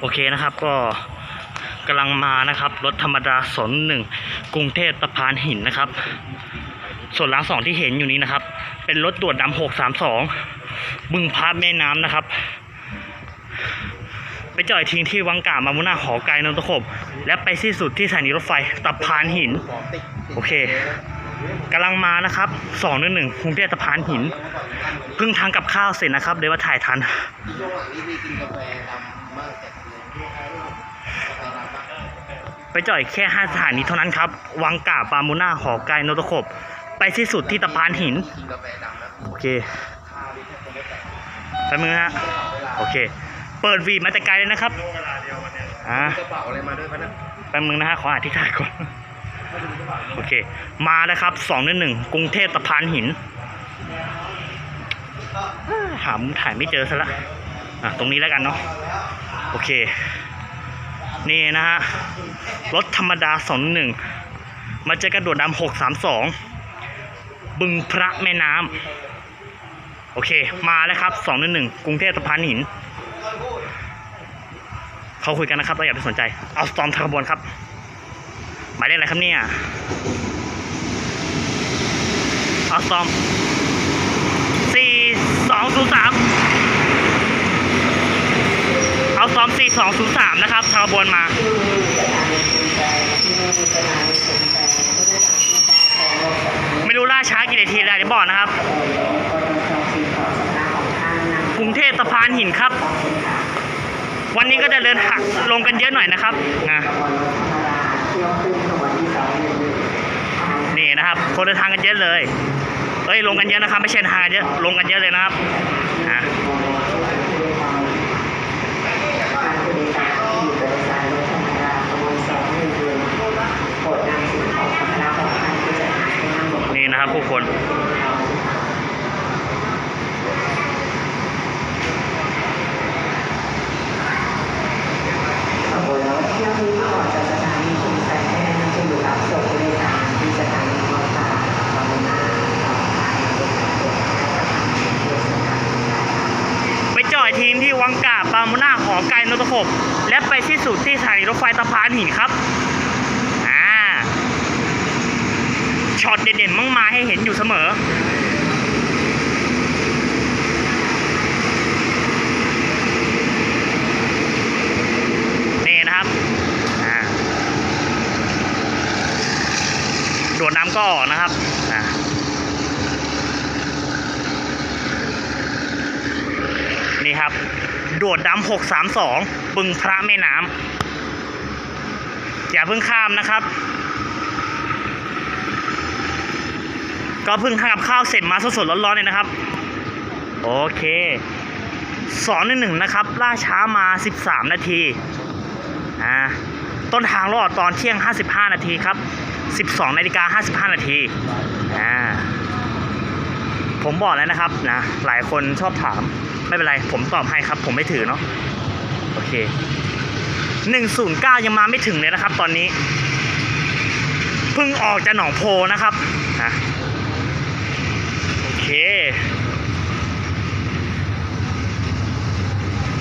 โอเคนะครับก็กำลังมานะครับ รถธรรมดาสนหนึ่งกรุงเทพสะพานหินนะครับ ส่วนล้างสองที่เห็นอยู่นี้นะครับ เป็นรถตรวจดำหกสามสองบึงพาแม่น้ำนะครับ ไปจอดทิ้งที่วังกามามุนาหอไกลนนทขบ และไปสิ้นสุดที่สถานีรถไฟตะพานหิน โอเคกำลังมานะครับสองหนึ่งหนึ่งกรุงเทพสะพานหินเพิ่งทางกับข้าวเสร็จนะครับเลยวมาถ่ายทัน จ่อดแค่ห้าสถานีเท่านั้นครับ วังกาปามุนาหอไกลนนทขบ ไปสิ้นสุดที่ตะพานหิน โอเคแป๊บนึงนะฮะ โอเค เปิดวีดมาแต่ไกลเลยนะครับอ่ากระเป๋าอะไรมาด้วยปะเนี่ยแป๊บนึงนะฮะ ขออธิษฐานก่อน โอเค มาแล้วครับสองหนึ่งหนึ่งกรุงเทพตะพานหิน หามุมถ่ายไม่เจอซะละอะ ตรงนี้แล้วกันเนาะ โอเค นี่นะฮะ รถธรรมดาสองหนึ่งมาเจอกระโดดดำหกสามสองบึงพระแม่น้ำโอเค มาแล้วครับสองหนึ่งหนึ่งกรุงเทพสะพานหิน เขาคุยกันนะครับเราอย่าไปสนใจ เอาสตอมทางขบวนครับ หมายเลขอะไรครับเนี่ยเอาสตอมสี่สองศูนย์สาม เอาสตอมสี่สองศูนย์สามนะครับทางขบวนมาไม่รู้ล่าช้ากี่นาทีแล้วเดี๋ยวบอกนะครับ กรุงเทพสะพานหินครับ วันนี้ก็จะเดินหักลงกันเยอะหน่อยนะครับนะนี่นะครับ คนเดินทางกันเยอะเลยเอ้ยลงกันเยอะนะครับ ไม่ใช่ทางกันเยอะลงกันเยอะเลยนะครับอะนี่นะครับผู้คน ขบวนรถเที่ยวนี้ออกจากสถานีชุมแสงจะอยู่รับส่งผู้โดยสารที่สถานีมอเตอร์บางนา ต่อไปโดยการเดินทางจากสถานีสถานีไปจอดทีมที่วังกาปามุนาหอไกลนนทขบ และไปที่สุดที่สถานีรถไฟสะพานหินครับอ่า ช็อตเด่นๆมั่งมาให้เห็นอยู่เสมอ นี่นะครับอ่าโดดน้ำก็ออกนะครับนี่ครับ โดดดำหกสามสองบึงพระแม่น้ำอย่าเพิ่งข้ามนะครับ ก็เพิ่งทำกับข้าวเสร็จมาสดๆร้อนๆเลยนะครับ โอเคสองหนึ่งหนึ่งนะครับ ล่าช้ามา 13 นาทีอ่าต้นทางรอดตอนเที่ยง 55 นาทีครับ 12นาฬิกา55 นาทีอ่าผมบอกแล้วนะครับนะหลายคนชอบถามไม่เป็นไร ผมตอบให้ครับ ผมไม่ถือเนาะโอเคหนึ่งศูนย์เก้ายังมาไม่ถึงเลยนะครับ ตอนนี้ เพิ่งออกจากหนองโพนะครับนะโอเค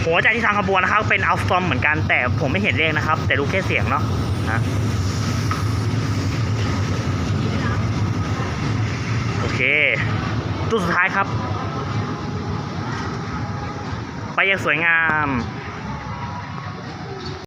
หัวใจที่ทางขบวนนะครับ เป็นอัลฟอมเหมือนกันแต่ผมไม่เห็นเลขนะครับ แต่รู้แค่เสียงเนาะนะโอเคตู้สุดท้ายครับ ไปยังสวยงาม